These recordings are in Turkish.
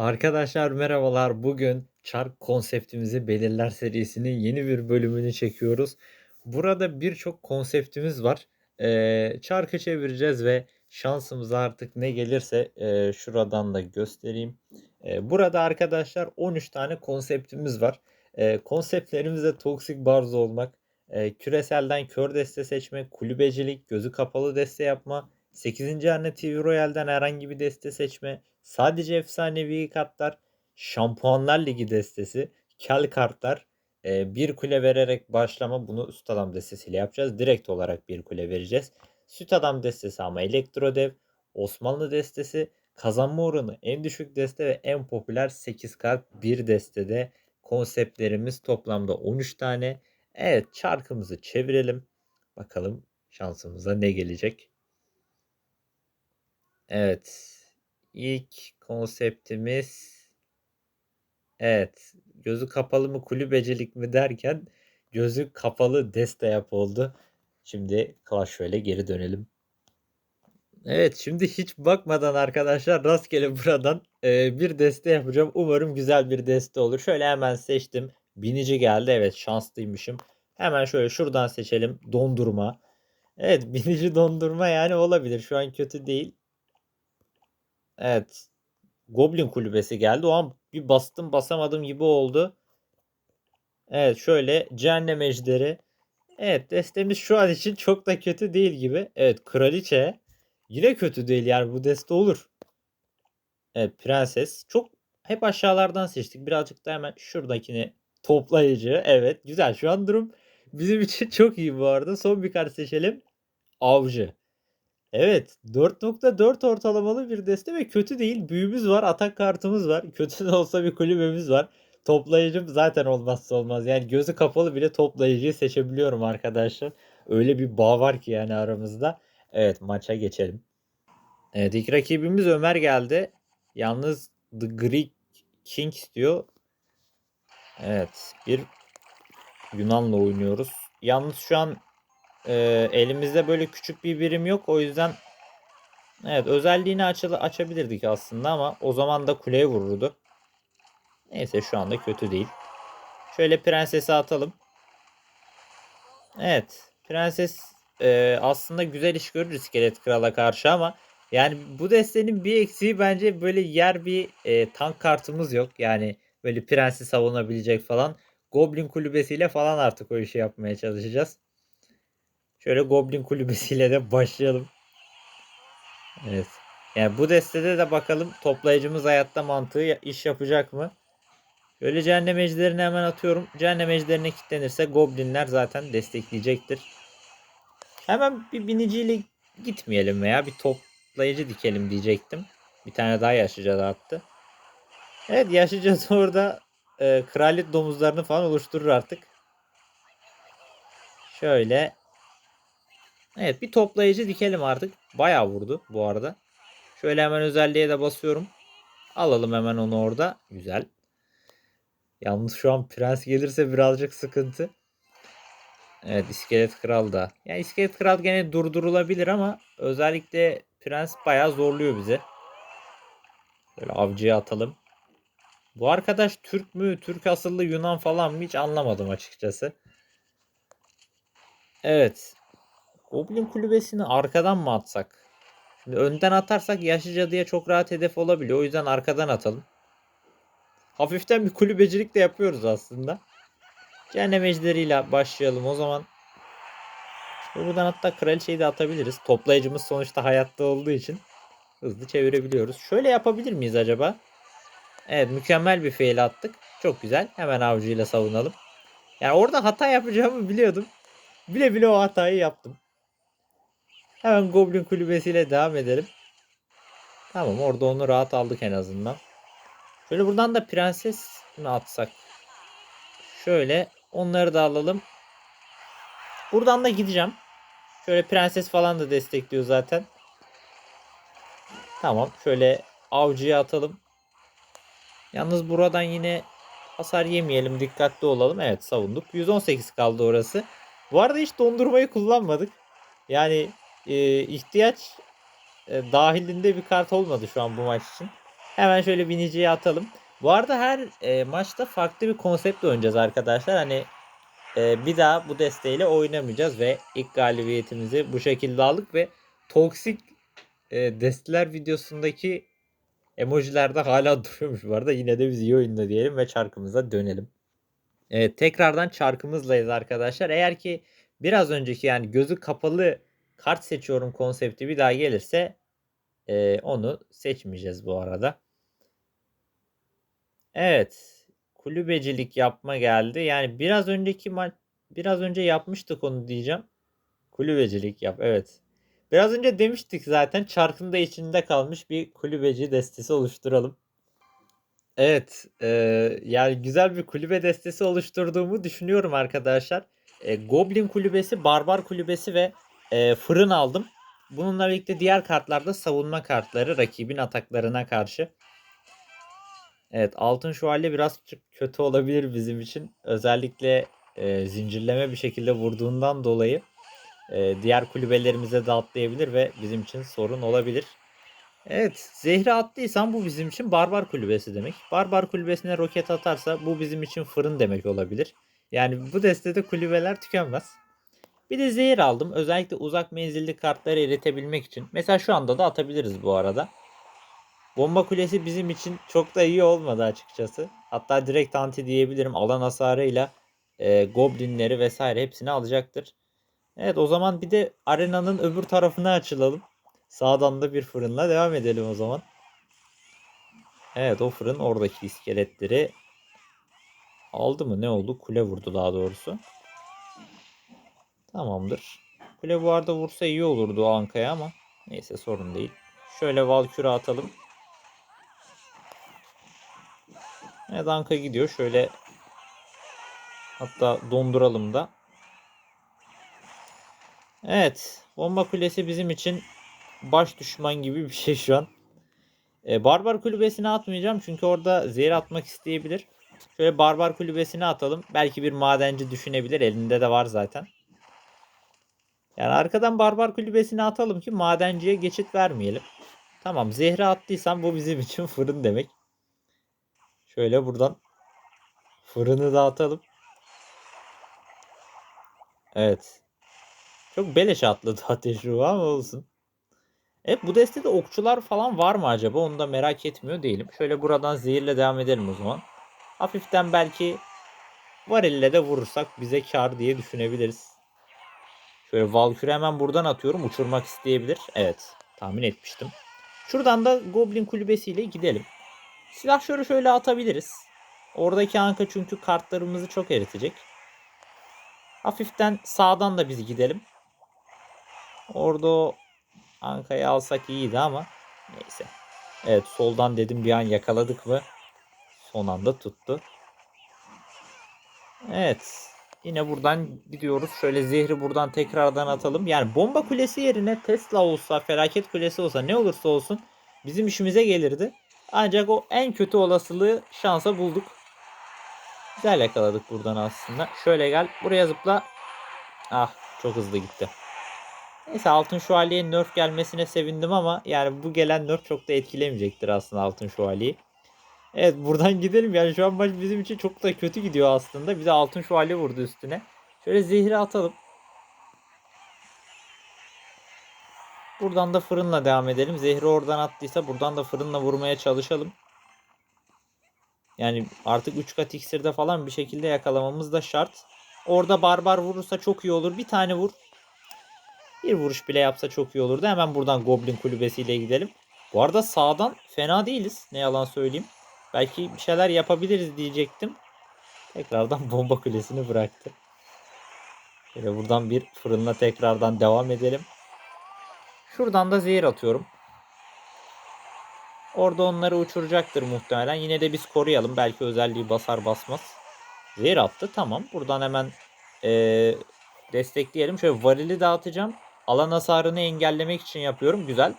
Arkadaşlar merhabalar. Bugün çark konseptimizi belirler serisinin yeni bir bölümünü çekiyoruz. Burada birçok konseptimiz var. Ee, çarkı çevireceğiz ve şansımıza artık ne gelirse e, şuradan da göstereyim. E, burada arkadaşlar 13 tane konseptimiz var. E, konseptlerimizde toksik barzo olmak, e, küreselden kör deste seçmek, kulübecilik, gözü kapalı deste yapma, 8. Anne TV Royale'den herhangi bir deste seçme, sadece efsanevi kartlar, Şampuanlar Ligi destesi, kel kartlar, e, bir kule vererek başlama bunu üst adam destesiyle yapacağız. Direkt olarak bir kule vereceğiz. Süt adam destesi ama Elektrodev, Osmanlı destesi, kazanma oranı en düşük deste ve en popüler 8 kart bir destede konseptlerimiz toplamda 13 tane. Evet çarkımızı çevirelim. Bakalım şansımıza ne gelecek. Evet. İlk konseptimiz evet. Gözü kapalı mı kulübecilik mi derken gözü kapalı deste yap oldu. Şimdi Clash Royale'e geri dönelim. Evet şimdi hiç bakmadan arkadaşlar rastgele buradan e, bir deste yapacağım. Umarım güzel bir deste olur. Şöyle hemen seçtim. Binici geldi. Evet şanslıymışım. Hemen şöyle şuradan seçelim. Dondurma. Evet binici dondurma yani olabilir. Şu an kötü değil. Evet. Goblin kulübesi geldi. O an bir bastım basamadım gibi oldu. Evet şöyle cehennem ejderi. Evet destemiz şu an için çok da kötü değil gibi. Evet kraliçe. Yine kötü değil yani bu deste olur. Evet prenses. Çok hep aşağılardan seçtik. Birazcık da hemen şuradakini toplayıcı. Evet güzel şu an durum bizim için çok iyi bu arada. Son bir kart seçelim. Avcı. Evet 4.4 ortalamalı bir deste ve kötü değil. Büyümüz var, atak kartımız var. Kötü de olsa bir kulübemiz var. Toplayıcım zaten olmazsa olmaz. Yani gözü kapalı bile toplayıcıyı seçebiliyorum arkadaşlar. Öyle bir bağ var ki yani aramızda. Evet maça geçelim. Evet ilk rakibimiz Ömer geldi. Yalnız The Greek King istiyor. Evet bir Yunan'la oynuyoruz. Yalnız şu an e, elimizde böyle küçük bir birim yok. O yüzden evet özelliğini aç açabilirdik aslında ama o zaman da kuleye vururdu. Neyse şu anda kötü değil. Şöyle prensesi atalım. Evet. Prenses e, aslında güzel iş görür iskelet krala karşı ama yani bu destenin bir eksiği bence böyle yer bir e, tank kartımız yok. Yani böyle prensi savunabilecek falan. Goblin kulübesiyle falan artık o işi yapmaya çalışacağız. Şöyle Goblin kulübesiyle de başlayalım. Evet. Yani bu destede de bakalım toplayıcımız hayatta mantığı iş yapacak mı? Şöyle cehennem ejderini hemen atıyorum. Cehennem ejderine kilitlenirse goblinler zaten destekleyecektir. Hemen bir biniciyle gitmeyelim veya bir toplayıcı dikelim diyecektim. Bir tane daha yaşlıca da attı. Evet yaşlıca orada e, kraliyet domuzlarını falan oluşturur artık. Şöyle. Evet bir toplayıcı dikelim artık. Bayağı vurdu bu arada. Şöyle hemen özelliğe de basıyorum. Alalım hemen onu orada. Güzel. Yalnız şu an prens gelirse birazcık sıkıntı. Evet iskelet kral da. Yani iskelet kral gene durdurulabilir ama özellikle prens bayağı zorluyor bize. Böyle avcıya atalım. Bu arkadaş Türk mü? Türk asıllı Yunan falan mı? Hiç anlamadım açıkçası. Evet. Goblin kulübesini arkadan mı atsak? Şimdi önden atarsak yaşlı cadıya çok rahat hedef olabiliyor. O yüzden arkadan atalım. Hafiften bir kulübecilik de yapıyoruz aslında. Cehennem ejderiyle başlayalım o zaman. Buradan hatta kraliçeyi de atabiliriz. Toplayıcımız sonuçta hayatta olduğu için hızlı çevirebiliyoruz. Şöyle yapabilir miyiz acaba? Evet mükemmel bir fail attık. Çok güzel. Hemen avcıyla savunalım. Yani orada hata yapacağımı biliyordum. Bile bile o hatayı yaptım. Hemen Goblin kulübesiyle devam edelim. Tamam orada onu rahat aldık en azından. Şöyle buradan da prenses mi atsak? Şöyle onları da alalım. Buradan da gideceğim. Şöyle prenses falan da destekliyor zaten. Tamam. Şöyle avcıya atalım. Yalnız buradan yine hasar yemeyelim. Dikkatli olalım. Evet savunduk. 118 kaldı orası. Bu arada hiç dondurmayı kullanmadık. Yani e, ihtiyaç e, dahilinde bir kart olmadı şu an bu maç için. Hemen şöyle biniciye atalım. Bu arada her e, maçta farklı bir konseptle oynayacağız arkadaşlar. Hani e, bir daha bu desteğiyle oynamayacağız ve ilk galibiyetimizi bu şekilde aldık ve toksik e, desteler videosundaki emojiler de hala duruyormuş bu arada. Yine de biz iyi oyunda diyelim ve çarkımıza dönelim. Evet, tekrardan çarkımızlayız arkadaşlar. Eğer ki biraz önceki yani gözü kapalı kart seçiyorum konsepti bir daha gelirse e, onu seçmeyeceğiz bu arada. Evet. Kulübecilik yapma geldi. Yani biraz önceki maç biraz önce yapmıştık onu diyeceğim. Kulübecilik yap. Evet. Biraz önce demiştik zaten çarkın da içinde kalmış bir kulübeci destesi oluşturalım. Evet, e, yani güzel bir kulübe destesi oluşturduğumu düşünüyorum arkadaşlar. E, Goblin kulübesi, Barbar kulübesi ve e, fırın aldım. Bununla birlikte diğer kartlarda savunma kartları rakibin ataklarına karşı. Evet, altın şövalye biraz kötü olabilir bizim için. Özellikle e, zincirleme bir şekilde vurduğundan dolayı e, diğer kulübelerimize de atlayabilir ve bizim için sorun olabilir. Evet, zehri attıysan bu bizim için barbar kulübesi demek. Barbar kulübesine roket atarsa bu bizim için fırın demek olabilir. Yani bu destede kulübeler tükenmez. Bir de zehir aldım. Özellikle uzak menzilli kartları eritebilmek için. Mesela şu anda da atabiliriz bu arada. Bomba kulesi bizim için çok da iyi olmadı açıkçası. Hatta direkt anti diyebilirim. Alan hasarıyla e, goblinleri vesaire hepsini alacaktır. Evet o zaman bir de arenanın öbür tarafına açılalım. Sağdan da bir fırınla devam edelim o zaman. Evet o fırın oradaki iskeletleri aldı mı ne oldu? Kule vurdu daha doğrusu. Tamamdır. Kule bu arada vursa iyi olurdu Anka'ya ama neyse sorun değil. Şöyle Valkür'e atalım. Evet Anka gidiyor. Şöyle hatta donduralım da. Evet. Bomba kulesi bizim için baş düşman gibi bir şey şu an. Ee, barbar kulübesine atmayacağım çünkü orada zehir atmak isteyebilir. Şöyle barbar kulübesine atalım. Belki bir madenci düşünebilir. Elinde de var zaten. Yani arkadan barbar kulübesine atalım ki madenciye geçit vermeyelim. Tamam zehri attıysam bu bizim için fırın demek. Şöyle buradan fırını da atalım. Evet. Çok beleş atladı ateş ruhu ama olsun. Evet bu destede okçular falan var mı acaba? Onu da merak etmiyor değilim. Şöyle buradan zehirle devam edelim o zaman. Hafiften belki varille de vurursak bize kar diye düşünebiliriz. Şöyle Valkyrie hemen buradan atıyorum. Uçurmak isteyebilir. Evet. Tahmin etmiştim. Şuradan da Goblin kulübesiyle gidelim. Silahşörü şöyle atabiliriz. Oradaki anka çünkü kartlarımızı çok eritecek. Hafiften sağdan da biz gidelim. Orada o Anka'yı alsak iyiydi ama neyse. Evet soldan dedim bir an yakaladık mı son anda tuttu. Evet. Yine buradan gidiyoruz. Şöyle zehri buradan tekrardan atalım. Yani bomba kulesi yerine Tesla olsa, felaket kulesi olsa ne olursa olsun bizim işimize gelirdi. Ancak o en kötü olasılığı şansa bulduk. Güzel yakaladık buradan aslında. Şöyle gel. Buraya zıpla. Ah çok hızlı gitti. Neyse altın şövalyeye nerf gelmesine sevindim ama yani bu gelen nerf çok da etkilemeyecektir aslında altın şövalyeyi. Evet buradan gidelim yani şu an maç bizim için çok da kötü gidiyor aslında. Bir de altın şövalye vurdu üstüne. Şöyle zehri atalım. Buradan da fırınla devam edelim. Zehri oradan attıysa buradan da fırınla vurmaya çalışalım. Yani artık 3 kat iksirde falan bir şekilde yakalamamız da şart. Orada barbar vurursa çok iyi olur. Bir tane vur. Bir vuruş bile yapsa çok iyi olurdu. Hemen buradan Goblin kulübesiyle gidelim. Bu arada sağdan fena değiliz. Ne yalan söyleyeyim. Belki bir şeyler yapabiliriz diyecektim. Tekrardan bomba kulesini bıraktı. Şöyle buradan bir fırınla tekrardan devam edelim. Şuradan da zehir atıyorum. Orada onları uçuracaktır muhtemelen. Yine de biz koruyalım. Belki özelliği basar basmaz. Zehir attı. Tamam. Buradan hemen ee, destekleyelim. Şöyle varili dağıtacağım. Alan hasarını engellemek için yapıyorum. Güzel.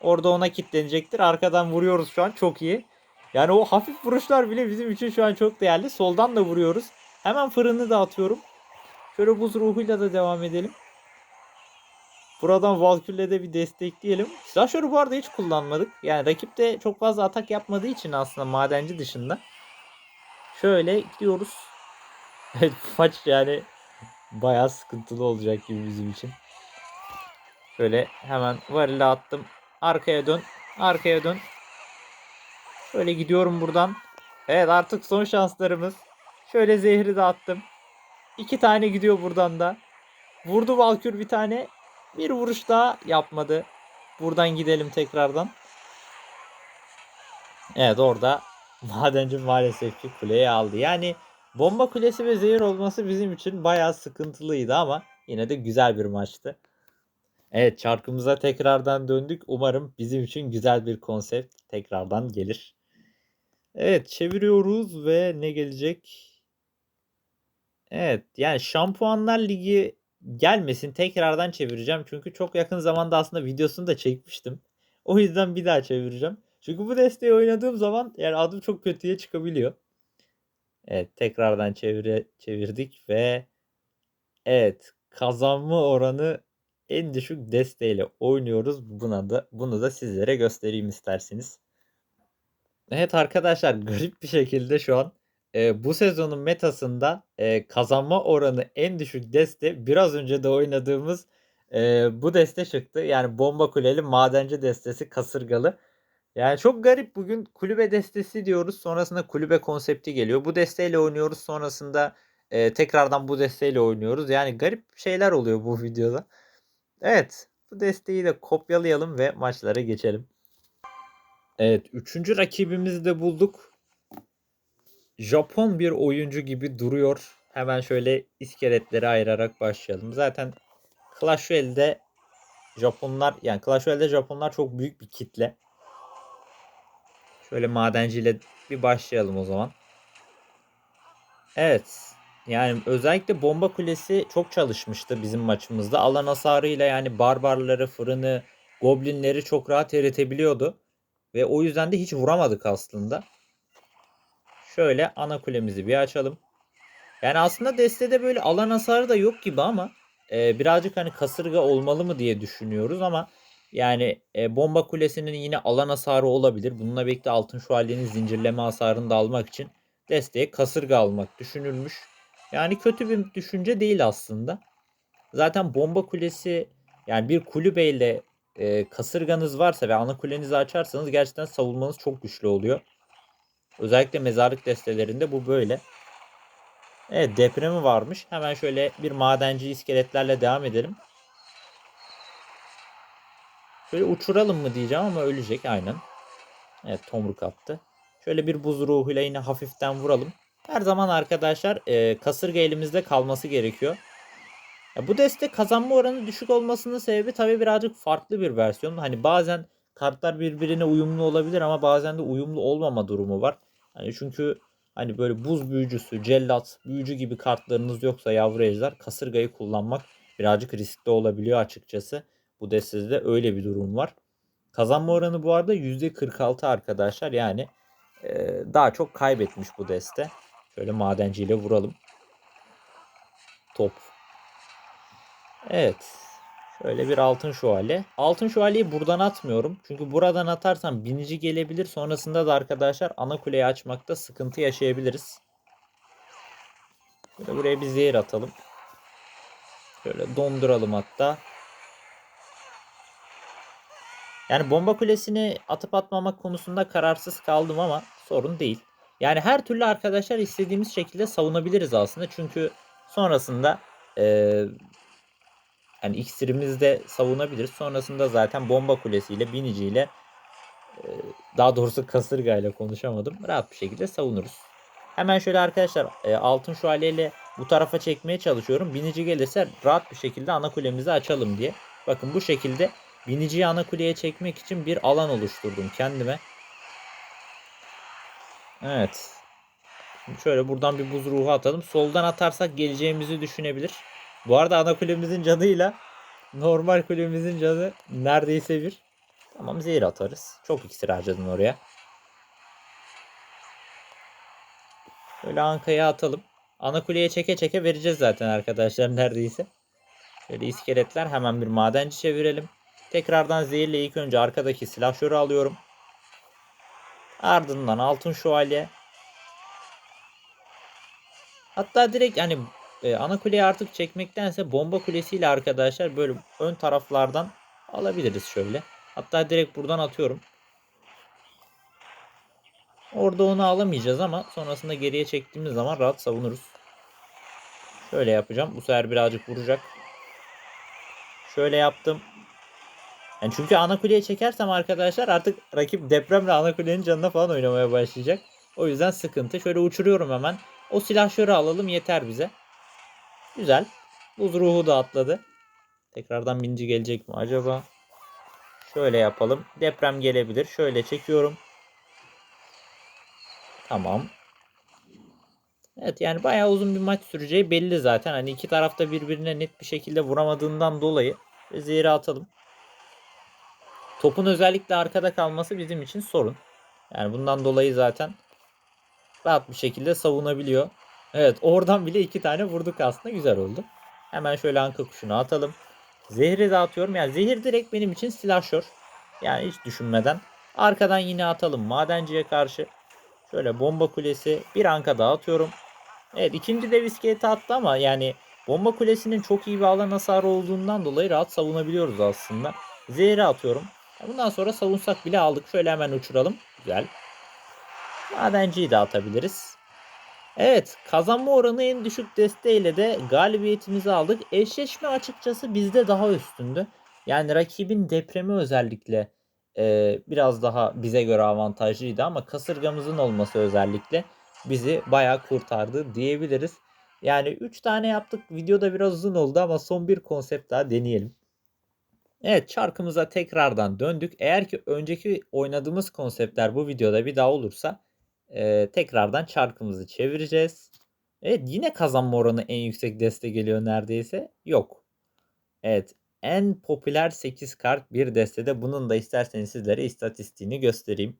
Orada ona kilitlenecektir. Arkadan vuruyoruz şu an. Çok iyi. Yani o hafif vuruşlar bile bizim için şu an çok değerli. Soldan da vuruyoruz. Hemen fırını dağıtıyorum. Şöyle buz ruhuyla da devam edelim. Buradan Valkyrie'le de bir destekleyelim. Silahşörü bu arada hiç kullanmadık. Yani rakip de çok fazla atak yapmadığı için aslında madenci dışında. Şöyle gidiyoruz. Evet maç yani bayağı sıkıntılı olacak gibi bizim için. Şöyle hemen varile attım. Arkaya dön. Arkaya dön. Şöyle gidiyorum buradan. Evet artık son şanslarımız. Şöyle zehri de attım. İki tane gidiyor buradan da. Vurdu Valkür bir tane. Bir vuruş daha yapmadı. Buradan gidelim tekrardan. Evet orada madenci maalesef ki kuleyi aldı. Yani bomba kulesi ve zehir olması bizim için bayağı sıkıntılıydı ama yine de güzel bir maçtı. Evet çarkımıza tekrardan döndük. Umarım bizim için güzel bir konsept tekrardan gelir. Evet çeviriyoruz ve ne gelecek? Evet yani Şampuanlar Ligi gelmesin tekrardan çevireceğim. Çünkü çok yakın zamanda aslında videosunu da çekmiştim. O yüzden bir daha çevireceğim. Çünkü bu desteği oynadığım zaman yani adım çok kötüye çıkabiliyor. Evet tekrardan çevire, çevirdik ve evet kazanma oranı en düşük desteğiyle oynuyoruz. Buna da bunu da sizlere göstereyim isterseniz. Evet arkadaşlar garip bir şekilde şu an e, bu sezonun metasında e, kazanma oranı en düşük deste biraz önce de oynadığımız e, bu deste çıktı. Yani bomba kuleli madenci destesi kasırgalı. Yani çok garip bugün kulübe destesi diyoruz. Sonrasında kulübe konsepti geliyor. Bu desteyle oynuyoruz. Sonrasında e, tekrardan bu desteyle oynuyoruz. Yani garip şeyler oluyor bu videoda. Evet bu desteği de kopyalayalım ve maçlara geçelim. Evet üçüncü rakibimizi de bulduk. Japon bir oyuncu gibi duruyor. Hemen şöyle iskeletleri ayırarak başlayalım. Zaten Clash Royale'de Japonlar yani Clash Royale'de Japonlar çok büyük bir kitle. Şöyle madenciyle bir başlayalım o zaman. Evet. Yani özellikle bomba kulesi çok çalışmıştı bizim maçımızda. Alan hasarıyla yani barbarları, fırını, goblinleri çok rahat eritebiliyordu. Ve o yüzden de hiç vuramadık aslında. Şöyle ana kulemizi bir açalım. Yani aslında destede böyle alan hasarı da yok gibi ama e, birazcık hani kasırga olmalı mı diye düşünüyoruz ama yani e, bomba kulesinin yine alan hasarı olabilir. Bununla birlikte altın şövalyenin zincirleme hasarını da almak için desteğe kasırga almak düşünülmüş. Yani kötü bir düşünce değil aslında. Zaten bomba kulesi yani bir kulübeyle e, kasırganız varsa ve ana kulenizi açarsanız gerçekten savunmanız çok güçlü oluyor. Özellikle mezarlık destelerinde bu böyle. Evet depremi varmış. Hemen şöyle bir madenci iskeletlerle devam edelim. Şöyle uçuralım mı diyeceğim ama ölecek aynen. Evet tomruk attı. Şöyle bir buz ruhuyla yine hafiften vuralım. Her zaman arkadaşlar e, kasırga elimizde kalması gerekiyor. Bu destek kazanma oranı düşük olmasının sebebi tabii birazcık farklı bir versiyon. Hani bazen kartlar birbirine uyumlu olabilir ama bazen de uyumlu olmama durumu var. Hani çünkü hani böyle buz büyücüsü, cellat, büyücü gibi kartlarınız yoksa yavru ejder kasırgayı kullanmak birazcık riskli olabiliyor açıkçası. Bu destede öyle bir durum var. Kazanma oranı bu arada %46 arkadaşlar. Yani e, daha çok kaybetmiş bu deste. Şöyle madenciyle vuralım. Top. Evet. Şöyle bir altın şövalye. Altın şövalyeyi buradan atmıyorum. Çünkü buradan atarsam binici gelebilir. Sonrasında da arkadaşlar ana kuleyi açmakta sıkıntı yaşayabiliriz. Şöyle buraya bir zehir atalım. Şöyle donduralım hatta. Yani bomba kulesini atıp atmamak konusunda kararsız kaldım ama sorun değil. Yani her türlü arkadaşlar istediğimiz şekilde savunabiliriz aslında. Çünkü sonrasında e, yani iksirimizi de savunabiliriz. Sonrasında zaten bomba kulesiyle, biniciyle e, daha doğrusu kasırgayla konuşamadım. Rahat bir şekilde savunuruz. Hemen şöyle arkadaşlar e, altın şövalyeyle bu tarafa çekmeye çalışıyorum. Binici gelirse rahat bir şekilde ana kulemizi açalım diye. Bakın bu şekilde biniciyi ana kuleye çekmek için bir alan oluşturdum kendime. Evet. Şimdi şöyle buradan bir buz ruhu atalım. Soldan atarsak geleceğimizi düşünebilir. Bu arada ana kulemizin canıyla normal kulemizin canı neredeyse bir. Tamam zehir atarız. Çok iksir harcadın oraya. Böyle ankaya atalım. Ana kuleye çeke çeke vereceğiz zaten arkadaşlar neredeyse. Şöyle iskeletler hemen bir madenci çevirelim. Tekrardan zehirle ilk önce arkadaki silahşörü alıyorum. Ardından altın şövalye. Hatta direkt hani e, ana kuleyi artık çekmektense bomba kulesiyle arkadaşlar böyle ön taraflardan alabiliriz şöyle. Hatta direkt buradan atıyorum. Orada onu alamayacağız ama sonrasında geriye çektiğimiz zaman rahat savunuruz. Şöyle yapacağım. Bu sefer birazcık vuracak. Şöyle yaptım. Yani çünkü ana kuleye çekersem arkadaşlar artık rakip depremle ana kulenin canına falan oynamaya başlayacak. O yüzden sıkıntı. Şöyle uçuruyorum hemen. O silahşörü alalım yeter bize. Güzel. Buz ruhu da atladı. Tekrardan binci gelecek mi acaba? Şöyle yapalım. Deprem gelebilir. Şöyle çekiyorum. Tamam. Evet yani bayağı uzun bir maç süreceği belli zaten. Hani iki tarafta birbirine net bir şekilde vuramadığından dolayı zehri atalım. Topun özellikle arkada kalması bizim için sorun. Yani bundan dolayı zaten rahat bir şekilde savunabiliyor. Evet oradan bile iki tane vurduk aslında güzel oldu. Hemen şöyle anka kuşunu atalım. Zehri de atıyorum. Yani zehir direkt benim için silahşör. Yani hiç düşünmeden. Arkadan yine atalım madenciye karşı. Şöyle bomba kulesi bir anka daha atıyorum. Evet ikinci dev iskeleti attı ama yani bomba kulesinin çok iyi bir alan hasarı olduğundan dolayı rahat savunabiliyoruz aslında. Zehri atıyorum. Bundan sonra savunsak bile aldık. Şöyle hemen uçuralım. Güzel. Madenciyi de atabiliriz. Evet kazanma oranı en düşük desteğiyle de galibiyetimizi aldık. Eşleşme açıkçası bizde daha üstündü. Yani rakibin depremi özellikle e, biraz daha bize göre avantajlıydı ama kasırgamızın olması özellikle bizi bayağı kurtardı diyebiliriz. Yani 3 tane yaptık. Videoda biraz uzun oldu ama son bir konsept daha deneyelim. Evet çarkımıza tekrardan döndük. Eğer ki önceki oynadığımız konseptler bu videoda bir daha olursa e, tekrardan çarkımızı çevireceğiz. Evet yine kazanma oranı en yüksek deste geliyor neredeyse. Yok. Evet en popüler 8 kart bir destede. Bunun da isterseniz sizlere istatistiğini göstereyim.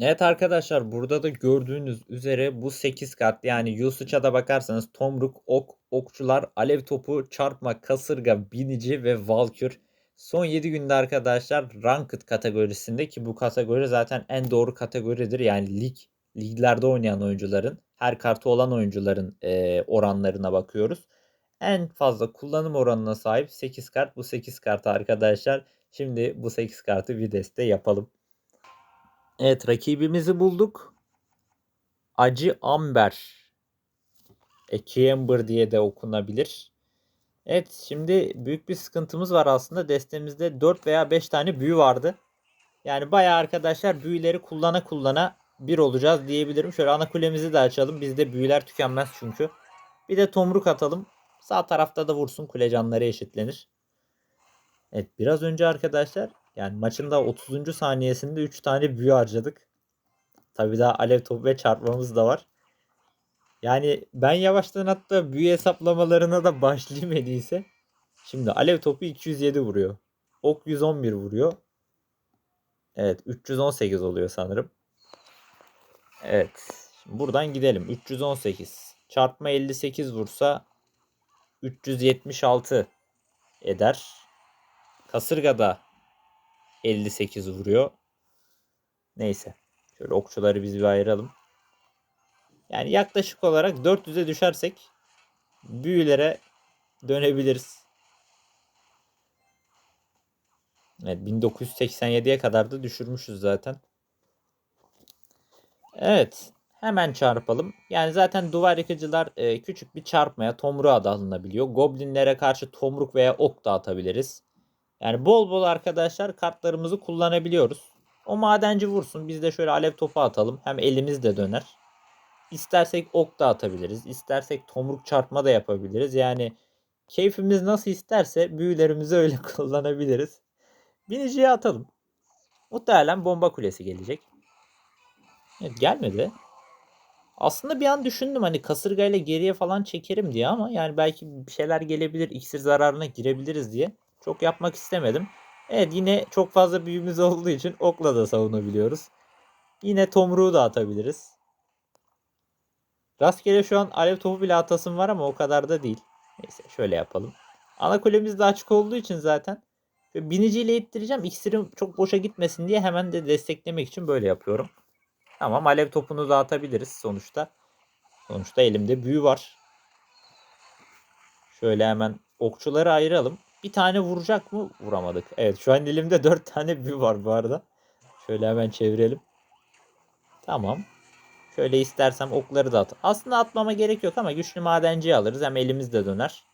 Evet arkadaşlar burada da gördüğünüz üzere bu 8 kart yani usage'a da bakarsanız tomruk, ok, okçular, alev topu, çarpma, kasırga, binici ve valkür. Son 7 günde arkadaşlar ranked kategorisinde ki bu kategori zaten en doğru kategoridir. Yani lig liglerde oynayan oyuncuların her kartı olan oyuncuların e, oranlarına bakıyoruz. En fazla kullanım oranına sahip 8 kart bu 8 kart arkadaşlar. Şimdi bu 8 kartı bir deste yapalım. Evet rakibimizi bulduk. Acı Amber. E, Amber diye de okunabilir. Evet şimdi büyük bir sıkıntımız var aslında. Destemizde 4 veya 5 tane büyü vardı. Yani bayağı arkadaşlar büyüleri kullana kullana bir olacağız diyebilirim. Şöyle ana kulemizi de açalım. Bizde büyüler tükenmez çünkü. Bir de tomruk atalım. Sağ tarafta da vursun kule canları eşitlenir. Evet biraz önce arkadaşlar yani maçın da 30. saniyesinde 3 tane büyü harcadık. Tabi daha alev topu ve çarpmamız da var. Yani ben yavaştan hatta büyü hesaplamalarına da başlayayım en iyisi. Şimdi alev topu 207 vuruyor. Ok 111 vuruyor. Evet 318 oluyor sanırım. Evet. Şimdi buradan gidelim. 318. Çarpma 58 vursa 376 eder. Kasırgada 58 vuruyor. Neyse. Şöyle okçuları biz bir ayıralım. Yani yaklaşık olarak 400'e düşersek büyülere dönebiliriz. Evet 1987'ye kadar da düşürmüşüz zaten. Evet. Hemen çarpalım. Yani zaten duvar yıkıcılar e, küçük bir çarpmaya tomruğa da alınabiliyor. Goblinlere karşı tomruk veya ok da atabiliriz. Yani bol bol arkadaşlar kartlarımızı kullanabiliyoruz. O madenci vursun. Biz de şöyle alev topu atalım. Hem elimiz de döner. İstersek ok da atabiliriz. İstersek tomruk çarpma da yapabiliriz. Yani keyfimiz nasıl isterse büyülerimizi öyle kullanabiliriz. Biniciye atalım. Muhtemelen bomba kulesi gelecek. Evet gelmedi. Aslında bir an düşündüm hani kasırgayla geriye falan çekerim diye ama yani belki bir şeyler gelebilir, iksir zararına girebiliriz diye. Çok yapmak istemedim. Evet yine çok fazla büyümüz olduğu için okla da savunabiliyoruz. Yine tomruğu da atabiliriz. Rastgele şu an alev topu bile atasım var ama o kadar da değil. Neyse şöyle yapalım. Ana kulemiz de açık olduğu için zaten biniciyle ittireceğim. İksirim çok boşa gitmesin diye hemen de desteklemek için böyle yapıyorum. Tamam alev topunu da atabiliriz sonuçta. Sonuçta elimde büyü var. Şöyle hemen okçuları ayıralım. Bir tane vuracak mı? Vuramadık. Evet şu an elimde 4 tane büyü var bu arada. Şöyle hemen çevirelim. Tamam. Şöyle istersem okları da at. Aslında atmama gerek yok ama güçlü madenciyi alırız. Hem elimiz de döner.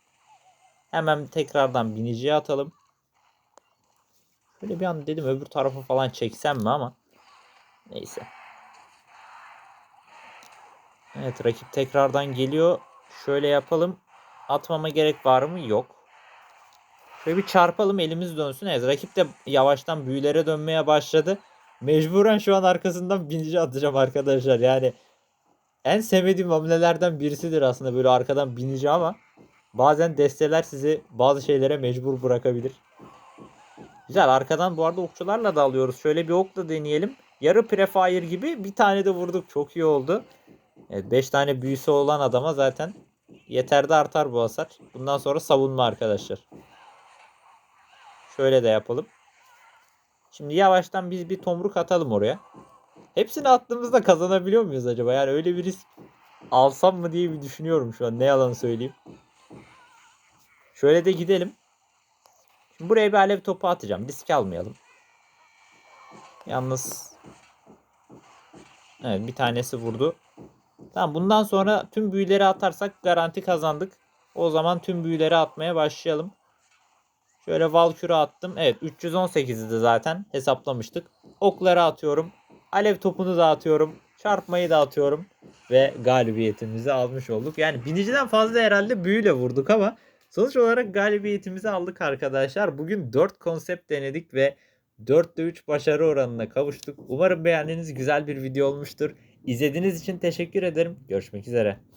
Hemen tekrardan biniciye atalım. Şöyle bir an dedim öbür tarafa falan çeksem mi ama. Neyse. Evet rakip tekrardan geliyor. Şöyle yapalım. Atmama gerek var mı? Yok. Şöyle bir çarpalım elimiz dönsün. Evet rakip de yavaştan büyülere dönmeye başladı. Mecburen şu an arkasından binici atacağım arkadaşlar. Yani en sevmediğim hamlelerden birisidir aslında böyle arkadan binici ama bazen desteler sizi bazı şeylere mecbur bırakabilir. Güzel arkadan bu arada okçularla da alıyoruz. Şöyle bir okla deneyelim. Yarı prefire gibi bir tane de vurduk. Çok iyi oldu. Evet 5 tane büyüsü olan adama zaten yeter de artar bu hasar. Bundan sonra savunma arkadaşlar. Şöyle de yapalım. Şimdi yavaştan biz bir tomruk atalım oraya. Hepsini attığımızda kazanabiliyor muyuz acaba? Yani öyle bir risk alsam mı diye bir düşünüyorum şu an. Ne yalan söyleyeyim. Şöyle de gidelim. Şimdi buraya bir alev topu atacağım. Risk almayalım. Yalnız Evet bir tanesi vurdu. Tamam bundan sonra tüm büyüleri atarsak garanti kazandık. O zaman tüm büyüleri atmaya başlayalım. Şöyle Valkür'ü attım. Evet 318'di zaten hesaplamıştık. Okları atıyorum. Alev topunu da atıyorum. Çarpmayı da atıyorum. Ve galibiyetimizi almış olduk. Yani biniciden fazla herhalde büyüyle vurduk ama sonuç olarak galibiyetimizi aldık arkadaşlar. Bugün 4 konsept denedik ve 4'te 3 başarı oranına kavuştuk. Umarım beğendiğiniz güzel bir video olmuştur. İzlediğiniz için teşekkür ederim. Görüşmek üzere.